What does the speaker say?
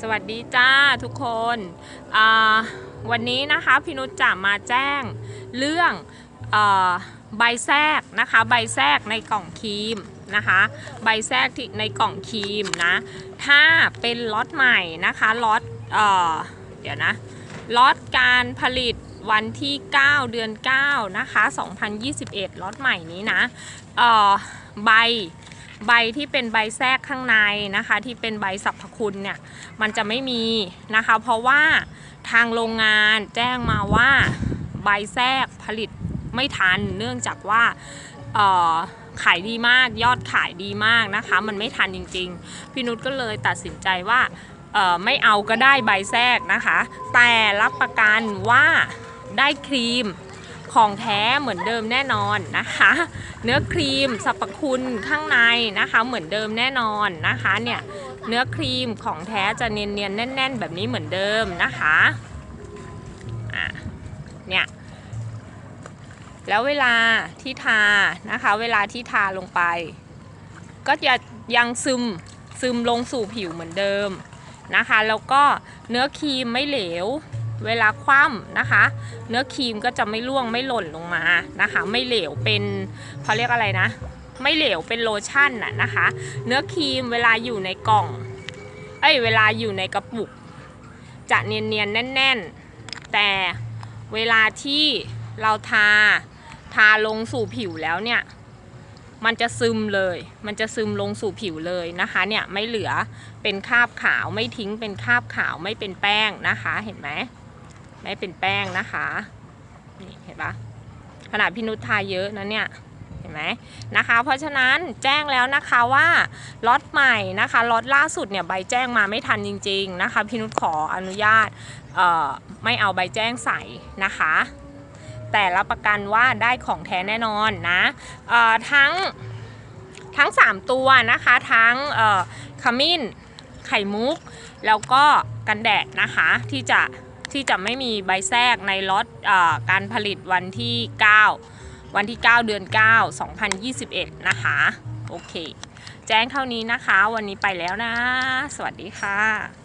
สวัสดีจ้าทุกคนวันนี้นะคะพี่นุชจะมาแจ้งเรื่องอใบแทรกนะคะ ใบแทรกในกล่องครีมนะคะ ใบแทรกที่ในกล่องครีมนะถ้าเป็นล็อตใหม่นะคะล็อตเอเดี๋ยวนะล็อตการผลิตวันที่ 9 เดือน 9 นะคะ 2021 ล็อตใหม่นี้นะใบ ใบที่เป็นใบแทรกข้างในนะคะ ที่เป็นใบสรรพคุณเนี่ยมันจะไม่มีนะคะ เพราะว่าทางโรงงานแจ้งมาว่าใบแทรกผลิตไม่ทัน เนื่องจากว่าขายดีมากยอดขายดีมากนะคะ มันไม่ทันจริงๆ พี่นุชก็เลยตัดสินใจว่าไม่เอาก็ได้ใบแทรกนะคะ แต่รับประกันว่าได้ครีม ของแท้เหมือนเดิมแน่นอนนะคะ เนื้อครีมสรรพคุณข้างในนะคะ เหมือนเดิมแน่นอนนะคะเนี่ยเนื้อครีมของแท้จะเนียนๆแน่น ๆ แบบนี้เหมือนเดิมนะคะะเนี่ยแล้วเวลาที่ทานะคะ เวลาที่ทาลงไป ก็จะยังซึมซึมลงสู่ผิวเหมือนเดิมนะคะ แล้วก็เนื้อครีมไม่เหลว เวลาคว่ำนะคะ เนื้อครีมก็จะไม่ร่วงไม่หล่นลงมานะคะ ไม่เหลวเป็นเขาเรียกอะไรนะ ไม่เหลวเป็นโลชั่นน่ะนะคะ เนื้อครีมเวลาอยู่ในกล่อง เอ้ยเวลาอยู่ในกระปุก จะเนียนๆแน่น ๆ แต่เวลาที่เราทาทาลงสู่ผิวแล้วเนี่ยมันจะซึมเลย มันจะซึมลงสู่ผิวเลยนะคะ เนี่ยไม่เหลือเป็นคราบขาวไม่ทิ้งเป็นคราบขาวไม่เป็นแป้งนะคะ เห็นไหม ไม่เป็นแป้งนะคะ นี่เห็นปะขนาดพี่นุชทาเยอะนะเนี่ยเห็นไหมนะคะ เพราะฉะนั้นแจ้งแล้วนะคะว่าล็อตใหม่นะคะล็อตล่าสุดเนี่ยใบแจ้งมาไม่ทันจริง ๆนะคะ พี่นุชขออนุญาตไม่เอาใบแจ้งใส่นะคะ แต่รับประกันว่าได้ของแท้แน่นอนนะทั้งทั้ง 3 ตัวนะคะทั้งขมิ้นไข่มุก แล้วก็กันแดดนะคะที่จะ ที่จะไม่มีใบแทรกในล็อตการผลิตวันที่ 9 วันที่ 9 เดือน 9 2021 นะคะ โอเค แจ้งเท่านี้นะคะ วันนี้ไปแล้วนะ สวัสดีค่ะ